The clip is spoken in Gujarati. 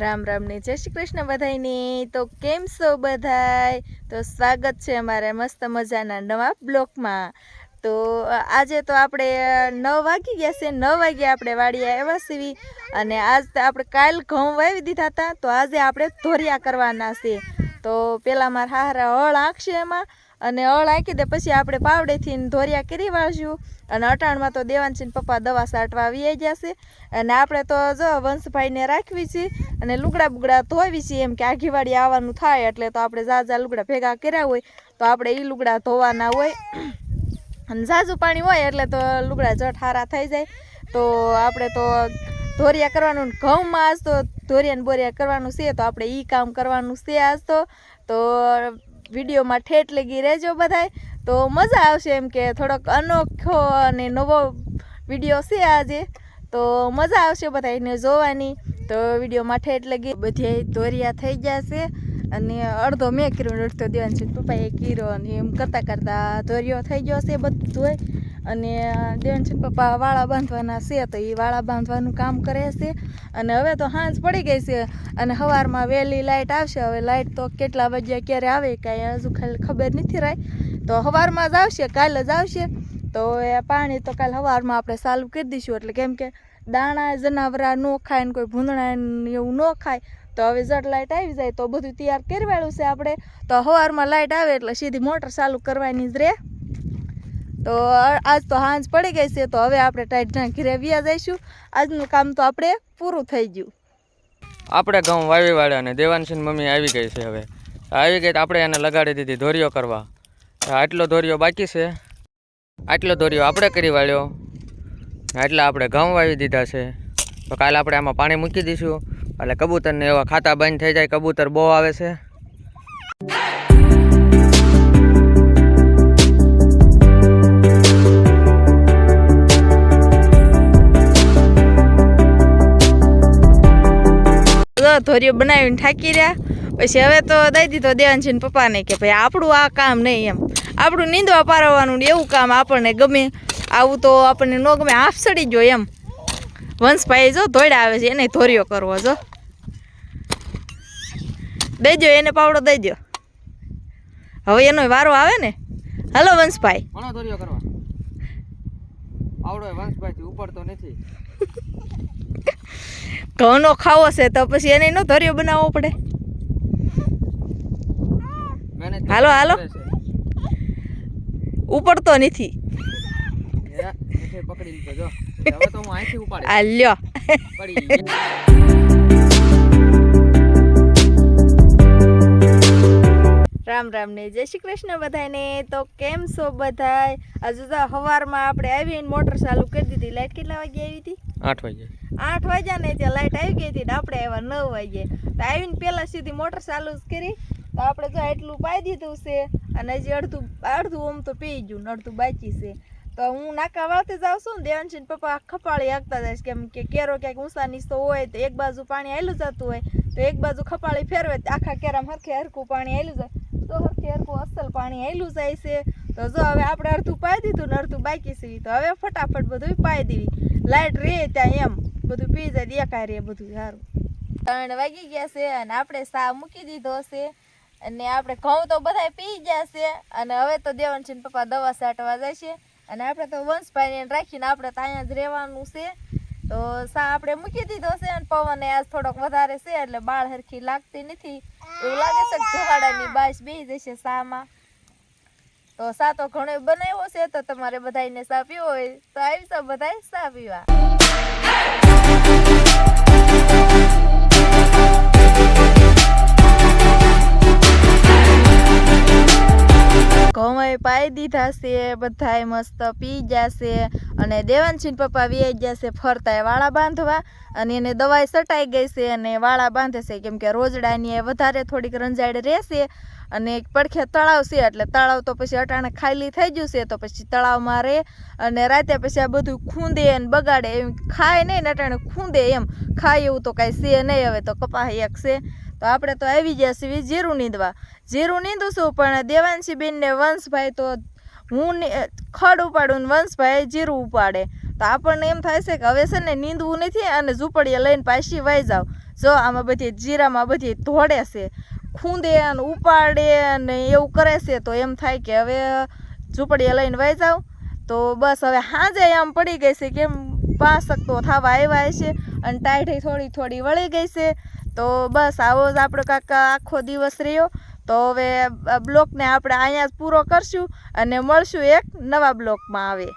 રામ રામ ને જય શ્રી કૃષ્ણ બધાયને. તો કેમ છો બધાય? તો સ્વાગત છે અમારે મસ્ત મજાના નવા બ્લોકમાં. તો આજે તો આપણે નવ વાગી ગયા છે. નવ વાગે આપણે વાડીએ આવ્યા સીવી અને આજ તો આપણે કાલ ઘઉં વાવી દીધા હતા. તો આજે આપણે ધોરિયા કરવાના છે. તો પેલા મારા હારા હળ આંખશે એમાં. અને હળ આંકી દે, પછી આપણે પાવડેથી ધોરિયા કરી વાળશું અને અટાણમાં તો દેવાનસિંહ પપ્પા દવા સાટવા આવી જશે. અને આપણે તો જો વંશભાઈને રાખવી છે અને લુગડા બુગડા ધોવી છીએ એમ કે આઘીવાડી આવવાનું થાય એટલે તો આપણે ઝાઝા લુગડા ભેગા કર્યા હોય તો આપણે એ લુગડા ધોવાના હોય. અને ઝાઝું પાણી હોય એટલે તો લુગડા જટ હારા થઈ જાય. તો આપણે તો ધોરિયા કરવાનું ઘઉંમાં આજ તો ધોરિયા ને બોરિયા કરવાનું છે તો આપણે એ કામ કરવાનું છે આજ તો. તો વિડીયોમાં ઠેઠ લગી રહેજો બધાય. તો મજા આવશે એમ કે થોડોક અનોખો અને નવો વીડિયો છે આજે. તો મજા આવશે બધા એને જોવાની. તો વિડીયોમાં ઠેઠ લગી બધી દોરિયા થઈ ગયા છે. અને અડધો મેં કર્યો અડધો દેવાનું છે. પપ્પાએ કર્યો અને એમ કરતાં કરતાં ધોરિયો થઈ ગયો છે બધું અને દેવનસિંહ પપ્પા વાળા બાંધવાના છે, તો એ વાળા બાંધવાનું કામ કરે છે. અને હવે તો હાંસ પડી ગઈ છે અને સવારમાં વહેલી લાઇટ આવશે, હવે લાઇટ તો કેટલા વાગ્યા ક્યારે આવે કાંઈ હજુ ખાલી ખબર નથી રહી તો સવારમાં જ આવશે, કાલે જ આવશે. તો એ પાણી તો કાલે સવારમાં આપણે ચાલુ કરી દઈશું, એટલે કેમ કે દાણા, જનાવરા ન ખાય ને કોઈ ભૂંદણા એવું ન ખાય, તો હવે જટ લાઇટ આવી જાય, તો બધું તૈયાર કરવાળું છે આપણે. તો સવારમાં લાઇટ આવે એટલે સીધી મોટર ચાલુ કરવાની જ રહે તો આજ તો હાંજ પડી ગઈ છે, તો હવે આપણે ટાઈટના ઘરે વ્યા જઈશું. આજનું કામ તો આપણે પૂરું થઈ ગયું. આપણે ઘઉં વાવી વાળ્યા અને દેવાંશીની મમ્મી આવી ગઈ છે હવે. આવી ગઈ તો આપણે એને લગાડી દીધી ધોરીઓ કરવા. આટલો ધોરીઓ બાકી છે. આટલો ધોરીઓ આપણે કરી વાળ્યો. એટલે આપણે ઘઉં વાવી દીધા છે. તો કાલે આપણે આમાં પાણી મૂકી દઈશું. એટલે કબૂતરને એવા ખાતા બંધ થઈ જાય, કબૂતર બહુ આવે છે. ધોરીઓ બનાવીને થાકી રહ્યા. પછી હવે તો દઈ દીધો ને પપ્પાને કે ભાઈ આપણું આ કામ નહીં એમ. આપણું નીંદવા પારવવાનું એવું કામ આપણને ગમે. આવું તો આપણને ન ગમે. હાફ સડી જો એમ. વંશભાઈ જો ધોડા આવે છે એને ધોરીઓ કરવો જો. દેજો એને પાવડો દેજો. હવે એનો વારો આવે ને. હલો વંશભાઈ. ઘણો ધોરીઓ કરવા. આવડો વંશભાઈથી ઉપર તો નથી. ઘઉંનો ખાવો છે તો પછી એને નો ધર્યો બનાવવો પડે. હાલો, હાલો. ઉપડતો નથી. લ્યો. રામ રામ ને જય શ્રી કૃષ્ણ બધાને તો કેમ છો બધાય? હજુ તો સવારમાં આપણે આવીને મોટર ચાલુ કરી દીધી. લાઈટ કેટલા વાગે આવી હતી? આઠ વાગે. આઠ વાગ્યા ને ત્યાં લાઈટ આવી ગઈ હતી આપણે આવ્યા નવ વાગે. તો આવીને પહેલાં સીધી મોટર ચાલુ જ કરી. તો આપણે જો એટલું પાઈ દીધું છે અને હજી અડધું અડધું ઓમ તો પી ગયું અડધું બાકી છે. તો હું નાકા વાળતી જાઉં છું ને દેવાંશી પપ્પા ખપાળી હાંકતા જાય કેમ કે કેરો ક્યાંક ઊંચા નીચો હોય તો એક બાજુ પાણી આવેલું જતું હોય તો એક બાજુ ખપાળી ફેરવે આખા કેરામાં હરખે હરખું પાણી આવેલું જાય. તો હરખે હરખું અસલ પાણી આવેલું જાય છે. તો જો હવે આપણે અડધું પાઈ દીધું ને અડધું બાકી સીવી તો હવે ફટાફટ બધું પાઈ દેવી. લાઇટ રહે ત્યાં એમ. બધું પી જાય, દેખાય રે બધું સારું. ત્રણ વાગી ગયા છે અને આપણે સા મૂકી દીધો છે. અને આપણે ઘઉં તો બધા પી ગયા છે. અને હવે તો દેવાનસિંહ પપ્પા દવા છાંટવા જાય છે. અને આપણે તો વંશભાઈને રાખીને આપણે તો અહીંયા જ રહેવાનું છે. તો સા આપણે મૂકી દીધો છે અને પવન આજ થોડોક વધારે છે એટલે બાળ હરખી લાગતી નથી. એવું લાગે છે ધોવાડાની બાશ બેસી જશે સામાં. તો સાતો ઘણો બનાવ્યો છે તો તમારે બધાને સા હોય તો આવી બધાય સા પીવા. ઘઉં પાઈ દીધા છે, બધાય મસ્ત પી જશે અને દેવાંશી પપ્પા વી છે ફરતા વાળા બાંધવા અને એને દવાઈ સટાઈ ગઈ છે અને વાળા બાંધે છે કેમ કે રોજડાની એ વધારે થોડીક રંજાડ રહેશે અને એક પડખે તળાવ છે એટલે તળાવ તો પછી અટાણે ખાલી થઈ ગયું છે તો પછી તળાવમાં રહે અને રાતે પછી આ બધું ખૂંદે અને બગાડે એમ ખાય નહીં ને અટાણે ખૂંદે એમ ખાય એવું તો કાંઈ છે નહીં હવે તો કપાહ એક છે. તો આપણે તો આવી ગયા છીએ જીરું નીંદવા. જીરું નીંદું છું પણ દેવાંશી બેનને વંશભાઈ તો હું ખડ ઉપાડું ને વંશભાઈ જીરું ઉપાડે. તો આપણને એમ થાય છે કે હવે છે ને નીંદવું નથી અને ઝૂંપડીએ લઈને પાછી વાઈ જાવ. જો આમાં બધી જીરામાં બધી ધોડે છે. ખૂંદે અને ઉપાડે અને એવું કરે છે તો એમ થાય કે હવે ઝૂંપડીએ લઈને વાઈ જાવ. તો બસ હવે હાજે આમ પડી ગઈ છે કેમ પાંચક તો થવા આવ્યા છે અને ટાઈઠી થોડી થોડી વળી ગઈ છે. તો બસ આવો જ આપણો કાકા આખો દિવસ રહ્યો. તો હવે બ્લોકને આપણે અહીંયા જ પૂરો કરશું અને મળશું એક નવા બ્લોકમાં આવે.